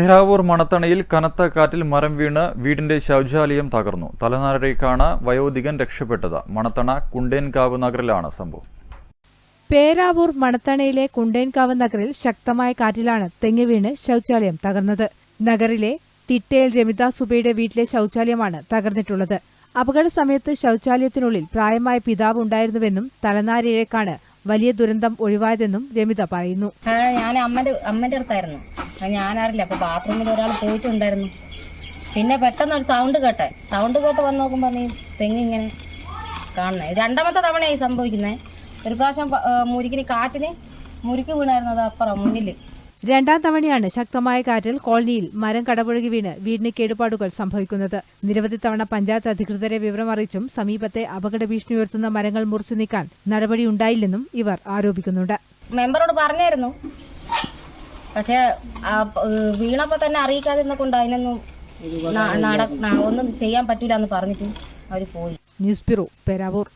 പേരാവൂർ മണത്തണയിൽ കനത്ത കാറ്റിൽ മരം വീണ് വീടിന്റെ ശൗചാലയം തകർന്നു. തലനാരിഴയ്ക്കാണ് വയോധികൻ രക്ഷപ്പെട്ടത്. മണത്തണ കുണ്ടേൻകാവ് നഗറിലാണ് സംഭവം. പേരാവൂർ മണത്തണയിലെ കുണ്ടേൻകാവ് നഗറിൽ ശക്തമായ കാറ്റിലാണ് തെങ്ങി വീണ് ശൗചാലയം തകർന്നത്. നഗറിലെ തിട്ടയിൽ രമിത സുബയുടെ വീട്ടിലെ ശൗചാലയമാണ് തകർന്നിട്ടുള്ളത്. അപകട സമയത്ത് ശൗചാലയത്തിനുള്ളിൽ പ്രായമായ പിതാവ് ഉണ്ടായിരുന്നുവെന്നും തലനാരിഴക്കാണ് വലിയ ദുരന്തം ഒഴിവായതെന്നും രമിത പറയുന്നു. ഞാൻ അമ്മന്റെ അമ്മന്റെ അടുത്തായിരുന്നു. ഞാനറിയില്ല അപ്പോൾ ബാത്റൂമിൽ ഒരാൾ പോയിട്ടുണ്ടായിരുന്നു. പിന്നെ പെട്ടെന്ന് ഒരു സൗണ്ട് കേട്ടെ. സൗണ്ട് കേട്ട് വന്ന് നോക്കുമ്പോൾ നീ തെങ്ങിങ്ങനെ കാണുന്നത് രണ്ടാമത്തെ തവണയായി സംഭവിക്കുന്നത് ഒരു പ്രാവശ്യം മുരിക്കിന് കാറ്റിന് മുരുക്ക് വീണായിരുന്നു അത് അപ്പുറം മുന്നിൽ രണ്ടാം തവണയാണ് ശക്തമായ കാറ്റിൽ കോളനിയിൽ മരം കടപുഴകി വീണ് വീടിന് കേടുപാടുകൾ സംഭവിക്കുന്നത്. നിരവധി തവണ പഞ്ചായത്ത് അധികൃതരെ വിവരം അറിയിച്ചും സമീപത്തെ അപകട ഭീഷണി ഉയർത്തുന്ന മരങ്ങൾ മുറിച്ചു നീക്കാൻ നടപടി ഉണ്ടായില്ലെന്നും ഇവർ ആരോപിക്കുന്നുണ്ട്. മെമ്പറോട് പറഞ്ഞായിരുന്നു. പക്ഷെ വീണപ്പോ തന്നെ അറിയിക്കാതെ കൊണ്ട് അതിനൊന്നും ഒന്നും ചെയ്യാൻ പറ്റൂല എന്ന് പറഞ്ഞിട്ട് അവർ പോയി. News bureau Peravoor.